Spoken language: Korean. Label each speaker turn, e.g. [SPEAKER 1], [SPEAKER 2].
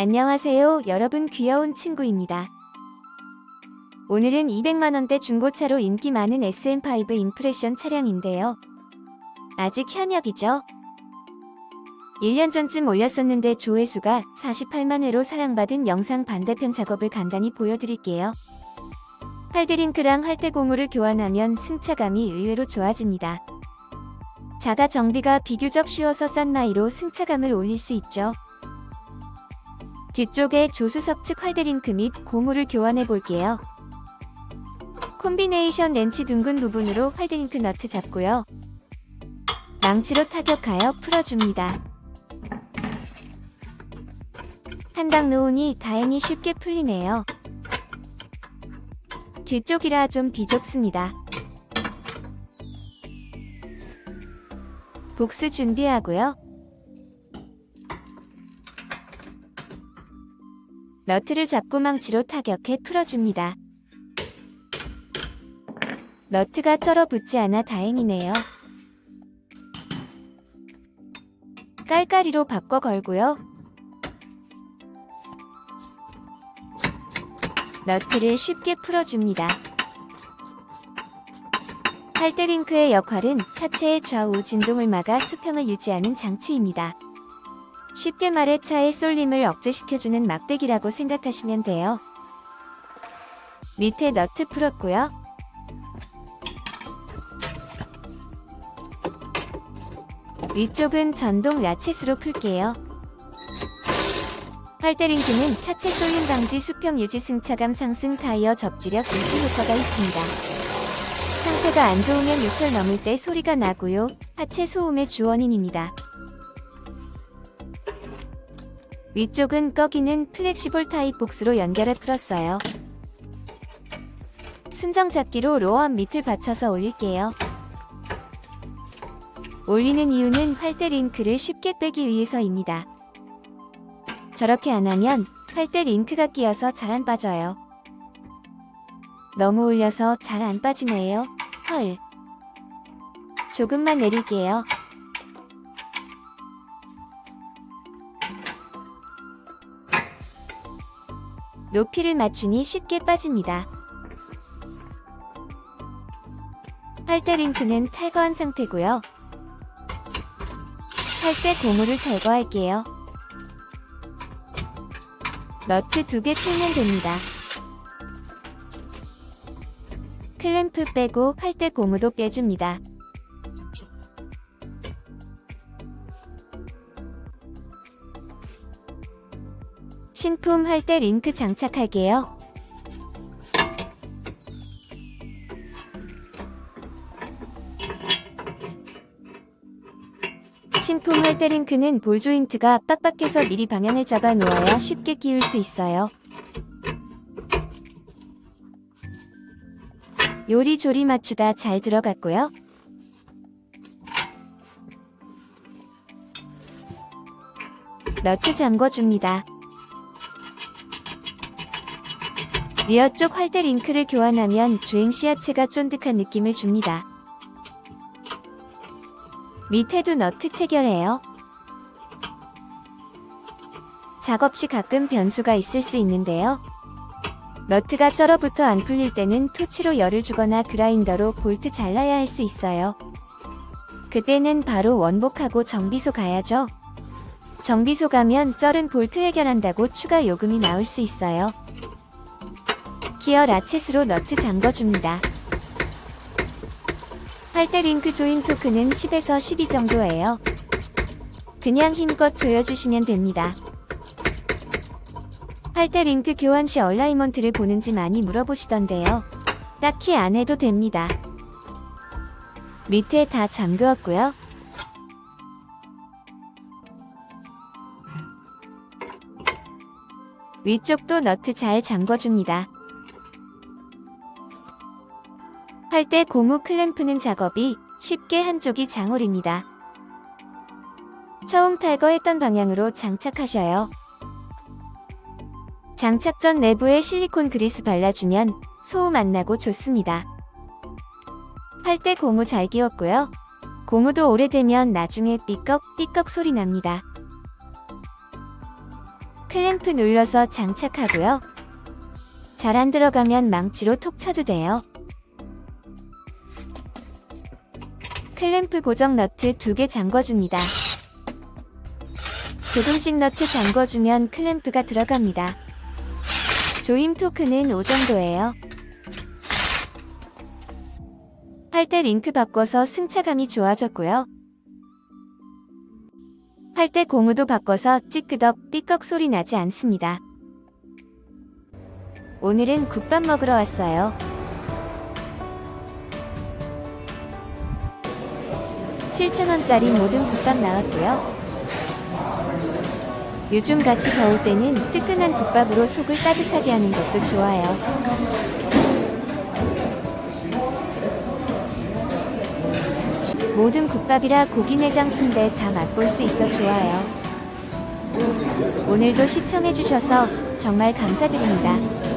[SPEAKER 1] 안녕하세요, 여러분 귀여운 친구입니다. 오늘은 200만원대 중고차로 인기 많은 SM5 임프레션 차량인데요. 아직 현역이죠? 1년 전쯤 올렸었는데 조회수가 48만 회로 사랑받은 영상 반대편 작업을 간단히 보여드릴게요. 팔드링크랑 할때 고무를 교환하면 승차감이 의외로 좋아집니다. 자가 정비가 비교적 쉬워서 싼 나이로 승차감을 올릴 수 있죠. 뒤쪽에 조수석 측 활드링크 및 고무를 교환해 볼게요. 콤비네이션 렌치 둥근 부분으로 활드링크 너트 잡고요. 망치로 타격하여 풀어줍니다. 한 방 놓으니 다행히 쉽게 풀리네요. 뒤쪽이라 좀 비좁습니다. 복스 준비하고요. 너트를 잡고 망치로 타격해 풀어줍니다. 너트가 쩔어 붙지 않아 다행이네요. 깔깔이로 바꿔 걸고요. 너트를 쉽게 풀어줍니다. 팔대링크의 역할은 차체의 좌우 진동을 막아 수평을 유지하는 장치입니다. 쉽게 말해 차의 쏠림을 억제시켜주는 막대기라고 생각하시면 돼요. 밑에 너트 풀었고요. 위쪽은 전동 라쳇으로 풀게요. 팔대링크는 차체 쏠림 방지 수평 유지 승차감 상승 타이어 접지력 유지 효과가 있습니다. 상태가 안 좋으면 6철 넘을 때 소리가 나고요. 하체 소음의 주원인입니다. 위쪽은 꺼기는 플렉시볼 타입 복스로 연결해 풀었어요. 순정 잡기로 로어암 밑을 받쳐서 올릴게요. 올리는 이유는 활대 링크를 쉽게 빼기 위해서입니다. 저렇게 안 하면 활대 링크가 끼어서 잘 안 빠져요. 너무 올려서 잘 안 빠지네요. 헐. 조금만 내릴게요. 높이를 맞추니 쉽게 빠집니다. 팔대 링크는 탈거한 상태고요. 팔대 고무를 제거할게요. 너트 두 개 풀면 됩니다. 클램프 빼고 팔대 고무도 빼줍니다. 신품 할 때 링크 장착할게요. 신품 할 때 링크는 볼 조인트가 빡빡해서 미리 방향을 잡아 놓아야 쉽게 끼울 수 있어요. 요리조리 맞추다 잘 들어갔고요. 너트 잠궈줍니다. 리어 쪽 활대 링크를 교환하면 주행 시 하체가 쫀득한 느낌을 줍니다. 밑에도 너트 체결해요. 작업 시 가끔 변수가 있을 수 있는데요. 너트가 쩔어붙어 안 풀릴 때는 토치로 열을 주거나 그라인더로 볼트 잘라야 할 수 있어요. 그때는 바로 원복하고 정비소 가야죠. 정비소 가면 쩔은 볼트 해결한다고 추가 요금이 나올 수 있어요. 기어 라쳇으로 너트 잠궈줍니다. 팔대 링크 조인 토크는 10에서 12 정도예요. 그냥 힘껏 조여주시면 됩니다. 팔대 링크 교환 시 얼라이먼트를 보는지 많이 물어보시던데요. 딱히 안 해도 됩니다. 밑에 다 잠그었고요. 위쪽도 너트 잘 잠궈줍니다. 할 때 고무 클램프는 작업이 쉽게 한쪽이 장홀입니다. 처음 탈거했던 방향으로 장착하셔요. 장착 전 내부에 실리콘 그리스 발라주면 소음 안 나고 좋습니다. 할때 고무 잘 끼웠고요. 고무도 오래되면 나중에 삐걱 삐걱 소리 납니다. 클램프 눌러서 장착하고요. 잘 안 들어가면 망치로 톡 쳐도 돼요. 클램프 고정 너트 두개 잠궈줍니다. 조금씩 너트 잠궈주면 클램프가 들어갑니다. 조임 토크는 5 정도예요. 할 때 링크 바꿔서 승차감이 좋아졌고요. 할 때 고무도 바꿔서 찌끄덕 삐걱 소리 나지 않습니다. 오늘은 국밥 먹으러 왔어요. 7,000원짜리 모든 국밥 나왔고요. 요즘 같이 더울 때는 뜨끈한 국밥으로 속을 따뜻하게 하는 것도 좋아요. 모든 국밥이라 고기 내장 순대 다 맛볼 수 있어 좋아요. 오늘도 시청해주셔서 정말 감사드립니다.